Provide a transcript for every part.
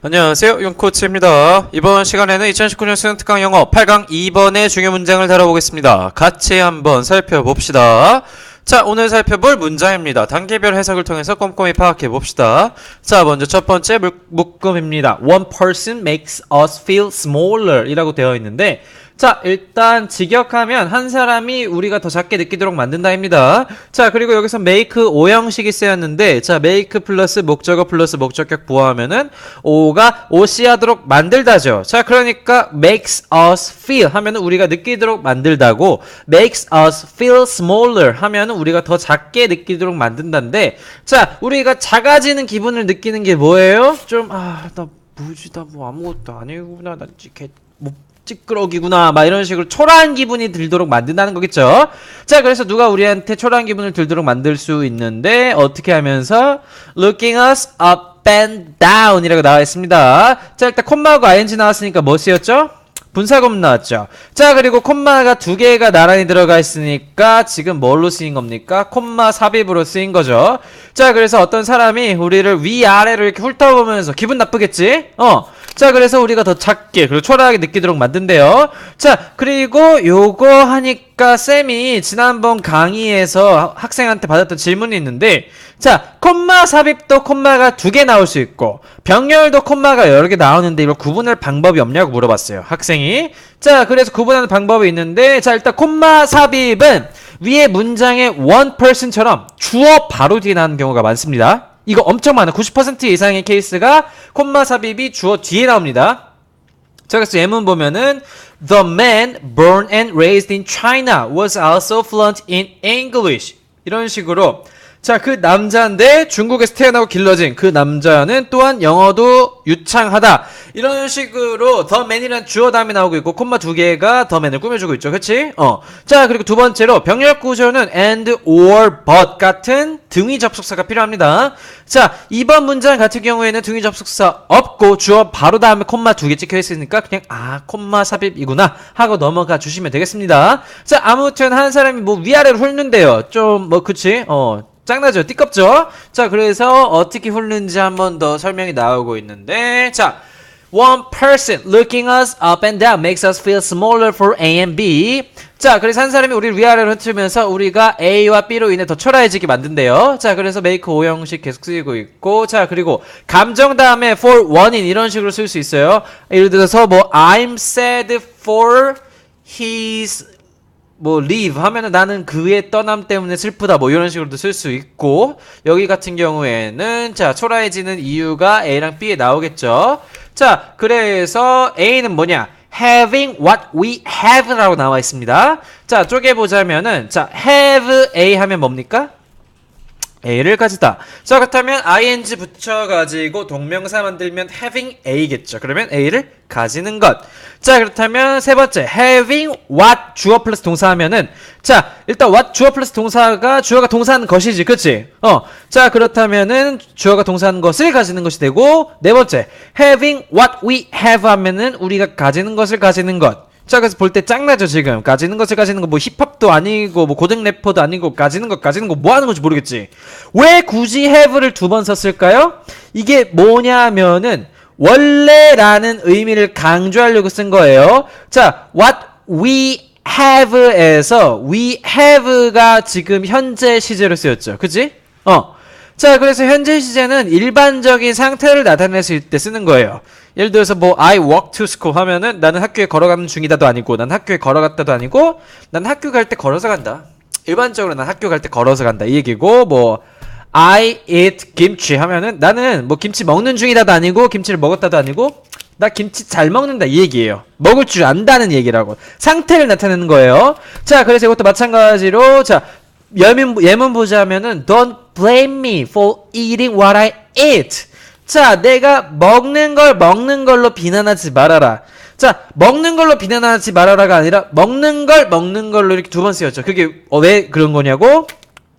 안녕하세요. 용코치입니다. 이번 시간에는 2019년 수능 특강 영어 8강 2번의 중요 문장을 다뤄보겠습니다. 같이 한번 살펴봅시다. 자, 오늘 살펴볼 문장입니다. 단계별 해석을 통해서 꼼꼼히 파악해 봅시다. 자, 먼저 첫 번째 물- 묶음입니다. One person makes us feel smaller 이라고 되어 있는데, 자, 일단 직역하면 한 사람이 우리가 더 작게 느끼도록 만든다입니다. 자, 그리고 여기서 make 오형식이 쓰였는데, 자, make 플러스 목적어 플러스 목적격 부호하면은 오가 오시하도록 만들다죠. 자, 그러니까 makes us feel 하면은 우리가 느끼도록 만들다고 makes us feel smaller 하면은 우리가 더 작게 느끼도록 만든다인데, 자, 우리가 작아지는 기분을 느끼는 게 뭐예요? 좀 아, 나 무지다 뭐 아무것도 아니구나. 나 개, 뭐 찌끄러기구나 막 이런 식으로 초라한 기분이 들도록 만든다는 거겠죠 자 그래서 누가 우리한테 초라한 기분을 들도록 만들 수 있는데 어떻게 하면서 looking us up and down 이라고 나와 있습니다 자 일단 콤마하고 ing 나왔으니까 뭐 쓰였죠? 분사금 나왔죠. 자, 그리고 콤마가 두 개가 나란히 들어가 있으니까 지금 뭘로 쓰인 겁니까? 콤마 삽입으로 쓰인 거죠. 자, 그래서 어떤 사람이 우리를 위아래로 이렇게 훑어보면서 기분 나쁘겠지? 어. 자, 그래서 우리가 더 작게, 그리고 초라하게 느끼도록 만든대요. 자, 그리고 요거 하니까 쌤이 지난번 강의에서 학생한테 받았던 질문이 있는데, 자, 콤마 삽입도 콤마가 두 개 나올 수 있고, 병렬도 콤마가 여러 개 나오는데 이걸 구분할 방법이 없냐고 물어봤어요. 학생이. 자, 그래서 구분하는 방법이 있는데, 자, 일단 콤마 삽입은 위에 문장의 one person처럼 주어 바로 뒤에 나오는 경우가 많습니다. 이거 엄청 많아. 90% 이상의 케이스가 콤마 삽입이 주어 뒤에 나옵니다. 자, 그래서 예문 보면은 The man born and raised in China was also fluent in English. 이런 식으로 자, 그 남자인데 중국에서 태어나고 길러진 그 남자는 또한 영어도 유창하다. 이런 식으로 the man이란 주어 다음에 나오고 있고 콤마 두 개가 the man을 꾸며주고 있죠. 그치? 어. 자, 그리고 두 번째로 병렬 구조는 and, or, but 같은 등위 접속사가 필요합니다. 자, 이번 문장 같은 경우에는 등위 접속사 없고 주어 바로 다음에 콤마 두 개 찍혀 있으니까 그냥 아, 콤마 삽입이구나 하고 넘어가 주시면 되겠습니다. 자, 아무튼 한 사람이 뭐 위아래로 훑는데요. 좀 뭐 그치? 어. 짱나죠? 띠껍죠? 자, 그래서 어떻게 훑는지 한 번 더 설명이 나오고 있는데, 자, One person looking us up and down makes us feel smaller for A and B. 자, 그래서 한 사람이 우리를 위아래로 흩으면서 우리가 A와 B로 인해 더 초라해지게 만든대요. 자, 그래서 make 오형식 계속 쓰이고 있고, 자, 그리고 감정 다음에 for 원인 이런 식으로 쓸 수 있어요. 예를 들어서 뭐 I'm sad for his 뭐 leave 하면은 나는 그의 떠남 때문에 슬프다 뭐 이런 식으로도 쓸 수 있고 여기 같은 경우에는 자 초라해지는 이유가 A랑 B에 나오겠죠. 자 그래서 A는 뭐냐? having what we have라고 나와 있습니다. 자 쪼개보자면은 자 have A 하면 뭡니까 A를 가지다. 자, 그렇다면 ing 붙여가지고 동명사 만들면 having A겠죠. 그러면 A를 가지는 것. 자, 그렇다면 세 번째, having what 주어 플러스 동사 하면은, 자, 일단 what 주어 플러스 동사가 주어가 동사하는 것이지. 그치? 어. 자, 그렇다면은 주어가 동사하는 것을 가지는 것이 되고, 네 번째, having what we have 하면은 우리가 가지는 것을 가지는 것. 자, 그래서 볼 때 짱나죠, 지금. 가지는 것을 가지는 거, 뭐, 힙합도 아니고, 뭐, 고등 래퍼도 아니고, 가지는 것, 가지는 거, 뭐 하는 건지 모르겠지. 왜 굳이 have를 두 번 썼을까요? 이게 뭐냐면은, 원래라는 의미를 강조하려고 쓴 거예요. 자, what we have에서 we have가 지금 현재 시제로 쓰였죠. 그지? 어. 자, 그래서 현재 시제는 일반적인 상태를 나타냈을 때 쓰는 거예요. 예를 들어서 뭐 I walk to school 하면은 나는 학교에 걸어가는 중이다도 아니고 난 학교에 걸어갔다도 아니고 난 학교 갈 때 걸어서 간다. 일반적으로 난 학교 갈 때 걸어서 간다. 이 얘기고 뭐 I eat 김치 하면은 나는 뭐 김치 먹는 중이다도 아니고 김치를 먹었다도 아니고 나 김치 잘 먹는다 이 얘기예요. 먹을 줄 안다는 얘기라고. 상태를 나타내는 거예요. 자, 그래서 이것도 마찬가지로 자, 예문, 예문 보자면은 Don't blame me for eating what I eat. 자, 내가 먹는 걸 먹는 걸로 비난하지 말아라. 자, 먹는 걸로 비난하지 말아라가 아니라 먹는 걸 먹는 걸로 이렇게 두 번 쓰였죠. 그게 어, 왜 그런 거냐고?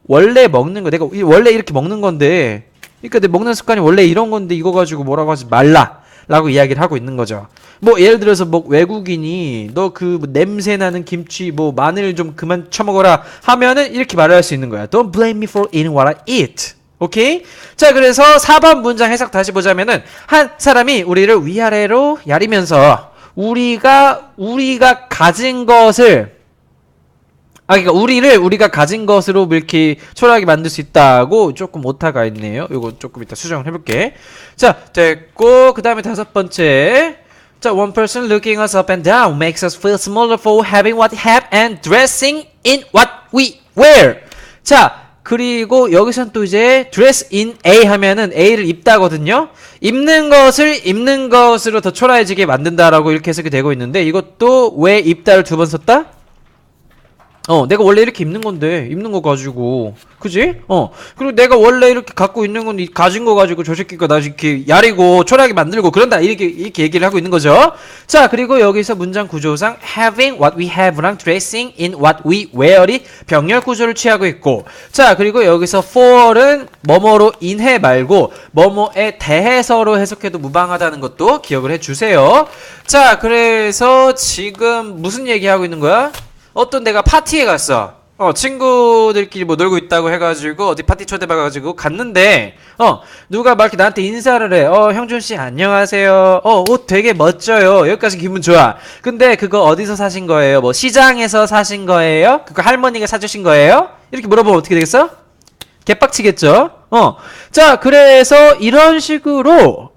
원래 먹는 거 내가 이- 원래 이렇게 먹는 건데 그러니까 내 먹는 습관이 원래 이런 건데 이거 가지고 뭐라고 하지 말라 라고 이야기를 하고 있는 거죠 뭐 예를 들어서 뭐 외국인이 너 그 냄새 나는 김치 뭐 마늘 좀 그만 처먹어라 하면은 이렇게 말할 수 있는 거야 Don't blame me for eating what I eat 오케이? 자, 그래서 4번 문장 해석 다시 보자면은 한 사람이 우리를 위아래로 야리면서 우리가 우리가 가진 것을 아, 그러니까 우리를 우리가 가진 것으로 이렇게 초라하게 만들 수 있다고 조금 오타가 있네요. 이거 조금 이따 수정을 해볼게. 자, 됐고 그 다음에 다섯 번째. 자, one person looking us up and down makes us feel smaller for having what have and dressing in what we wear. 자, 그리고 여기선 또 이제 dress in A 하면은 A를 입다거든요. 입는 것을 입는 것으로 더 초라해지게 만든다라고 이렇게 해석이 되고 있는데 이것도 왜 입다를 두 번 썼다? 어, 내가 원래 이렇게 입는 건데, 입는 거 가지고. 그지? 어. 그리고 내가 원래 이렇게 갖고 있는 건, 이 가진 거 가지고 저 새끼가 나 이렇게 야리고, 초라하게 만들고, 그런다. 이렇게, 이렇게 얘기를 하고 있는 거죠. 자, 그리고 여기서 문장 구조상, having what we have랑 dressing in what we wear이 병렬 구조를 취하고 있고, 자, 그리고 여기서 for은 뭐뭐로 인해 말고, 뭐뭐에 대해서로 해석해도 무방하다는 것도 기억을 해 주세요. 자, 그래서 지금 무슨 얘기하고 있는 거야? 어떤 내가 파티에 갔어. 어, 친구들끼리 뭐 놀고 있다고 해가지고, 어디 파티 초대받아가지고 갔는데, 어, 누가 막 이렇게 나한테 인사를 해. 어, 형준씨, 안녕하세요. 어, 옷 되게 멋져요. 여기까지 기분 좋아. 근데 그거 어디서 사신 거예요? 뭐, 시장에서 사신 거예요? 그거 할머니가 사주신 거예요? 이렇게 물어보면 어떻게 되겠어? 개빡치겠죠? 어. 자, 그래서 이런 식으로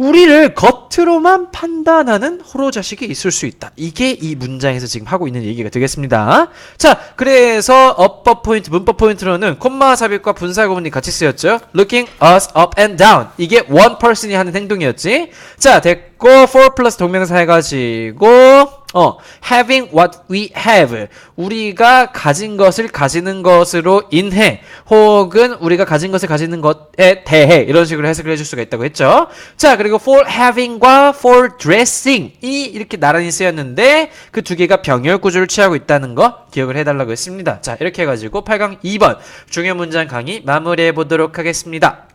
우리를 겉으로만 판단하는 호로 자식이 있을 수 있다. 이게 이 문장에서 지금 하고 있는 얘기가 되겠습니다. 자, 그래서 어법 포인트, 문법 포인트로는 콤마 삽입과 분사 구문이 같이 쓰였죠. Looking us up and down. 이게 one person이 하는 행동이었지. 자, 됐고 for 플러스 동명사 해가지고 어, having what we have. 우리가 가진 것을 가지는 것으로 인해, 혹은 우리가 가진 것을 가지는 것에 대해, 이런 식으로 해석을 해줄 수가 있다고 했죠. 자, 그리고 for having과 for dressing. 이 이렇게 나란히 쓰였는데, 그 두 개가 병렬 구조를 취하고 있다는 거 기억을 해달라고 했습니다. 자, 이렇게 해가지고 8강 2번 중요 문장 강의 마무리해 보도록 하겠습니다.